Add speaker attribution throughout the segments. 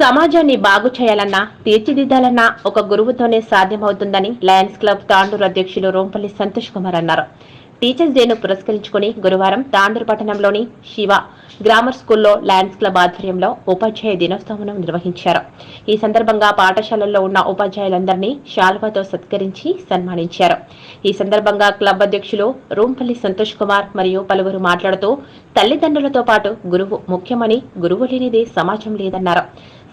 Speaker 1: సమాజాన్ని బాగు చేయాలన్నా తీర్చిదిద్దాలన్నా ఒక గురువుతోనే సాధ్యమవుతుందని లయన్స్ క్లబ్ తాండూరు అధ్యక్షులు రోంపల్లి సంతోష్ కుమార్ అన్నారు. టీచర్స్ డేను పురస్కరించుకుని గురువారం తాండూరు పట్టణంలోని శివ గ్రామర్ స్కూల్లో లయన్స్ క్లబ్ ఆధ్వర్యంలో ఉపాధ్యాయ దినోత్సవం నిర్వహించారు. ఈ సందర్భంగా పాఠశాలల్లో ఉన్న ఉపాధ్యాయులందరినీ శాల్వాతో సత్కరించి సన్మానించారు. ఈ సందర్భంగా క్లబ్ అధ్యక్షులు రూంపల్లి సంతోష్ కుమార్ మరియు పలువురు మాట్లాడుతూ తల్లిదండ్రులతో పాటు గురువు ముఖ్యమని గురువు లేనిదే సమాజం లేదన్నారు.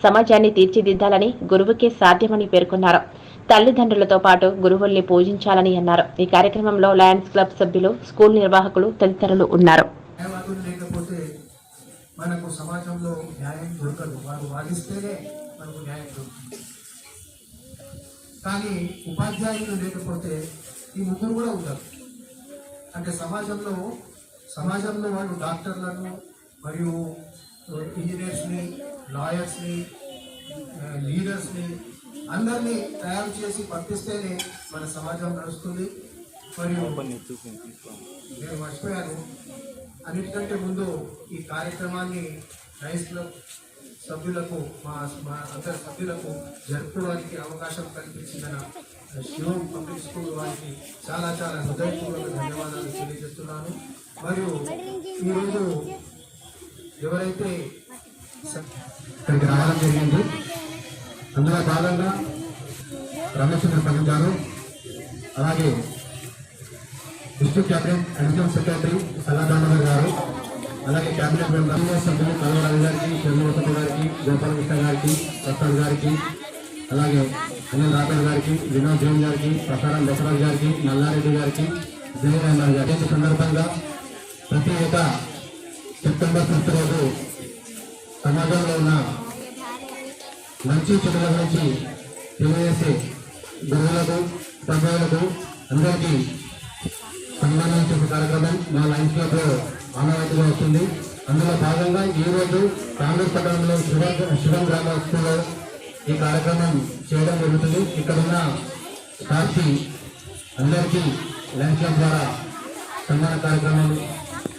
Speaker 1: సమాజాన్ని తీర్చిదిద్దాలని గురువుకే సాధ్యమని పేర్కొన్నారు. తల్లిదండ్రులతో పాటు గురువుల్ని పూజించాలని అన్నారు. ఈ కార్యక్రమంలో లయన్స్ క్లబ్ సభ్యులు స్కూల్ నిర్వాహకులు తదితరులు ఉన్నారు.
Speaker 2: మనకు సమాజంలో న్యాయం దొరకదు. వారు వాదిస్తేనే మనకు న్యాయం దొరుకుతుంది. కానీ ఉపాధ్యాయులు లేకపోతే ఈ ముగ్గురు కూడా ఉండరు. అంటే సమాజంలో సమాజంలో వాళ్ళు డాక్టర్లను మరియు ఇంజనీర్స్ని లాయర్స్ని లీడర్స్ని అందరినీ తయారు చేసి పంపిస్తేనే మన సమాజం నడుస్తుంది. మరియు నేను మర్చిపోయాను. అన్నిటికంటే ముందు ఈ కార్యక్రమాన్ని రైస్ క్లబ్ సభ్యులకు మా మా అందరి సభ్యులకు జరుపుకోవడానికి అవకాశం కల్పించిన శివం పబ్లిక్ స్కూల్ వారికి చాలా చాలా హృదయపూర్వక ధన్యవాదాలు తెలియజేస్తున్నాను. మరియు ఈరోజు ఎవరైతే ఇక్కడికి రావడం జరిగింది. అందులో భాగంగా రమేశ్వర ప్రసాద్ గారు అలాగే డిస్ట్రిక్ట్ క్యాబినెట్ అడిషనల్ సెక్రటరీ సల్లాదామర్ గారు అలాగే క్యాబినెట్ మెంబర్ సభ్యులు కలవ రవి గారికి చంద్రమోహన్ గారికి గోపాలకృష్ణ గారికి ప్రసాద్ గారికి అలాగే అనిల్ రాఘవ్ గారికి వినోద్ జైన్ గారికి ప్రసారం బసవరాజ్ గారికి నల్లారెడ్డి గారికి జయరామన్ గారి సందర్భంగా ప్రతి ఒక్క సెప్టెంబర్ ఫిఫ్త్ రోజు సమాజంలో ఉన్న మంచి చెడుల గురించి తెలియజేసే గురువులకు సభ్యులకు అందరికీ సంబంధించిన కార్యక్రమం మా లైన్స్ క్లబ్ ఆనవాయితీగా వస్తుంది. అందులో భాగంగా ఈరోజు కాంగ్రెస్ పట్టణంలో శివం శివం గ్రామ స్కూల్లో ఈ కార్యక్రమం చేయడం జరుగుతుంది. ఇక్కడ ఉన్న సాక్షి అందరికీ లైన్స్ క్లబ్ ద్వారా సన్మాన కార్యక్రమం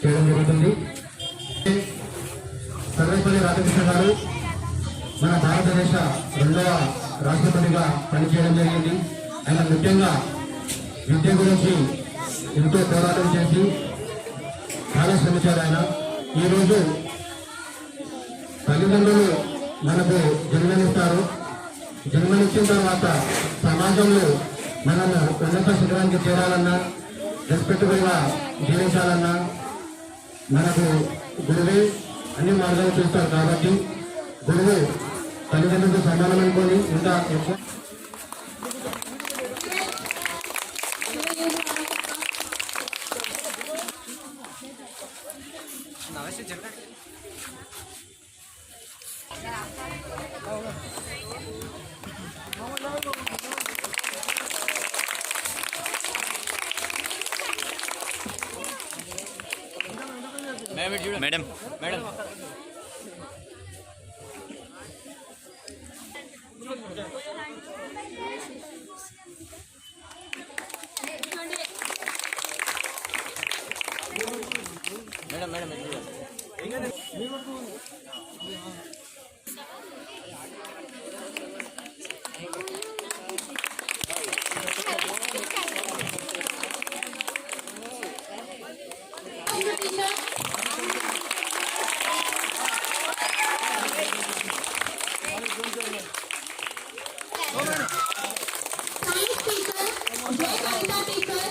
Speaker 2: చేయడం జరుగుతుంది. సర్వేపల్లి రాధాకృష్ణ గారు మన భారతదేశ రెండవ రాష్ట్రపతిగా పనిచేయడం జరిగింది. ఆయన ముఖ్యంగా విద్య గురించి ఎంతో పోరాటం చేసి చాలా శ్రమించారు ఆయన. ఈరోజు తల్లిదండ్రులు మనకు జన్మనిస్తారు. జన్మనిచ్చిన తర్వాత సమాజంలో మనము ఉన్నత శిఖరానికి చేరాలన్నా రెస్పెక్ట్ఫుల్గా జీవించాలన్నా మనకు గురువే అన్ని మార్గాలు చూస్తారు కాబట్టి గురువు తల్లిదండ్రులతో సమానం అనుకొని ఇంకా ఎక్కువ.
Speaker 3: Madam madam madam
Speaker 4: Science teacher, Jay Kavita teacher,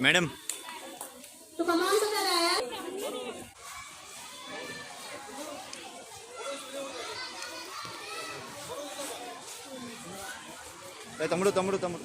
Speaker 3: madam
Speaker 4: to come on to the dais.
Speaker 3: ఏ తమ్ముడు తమ్ముడు తమ్ముడు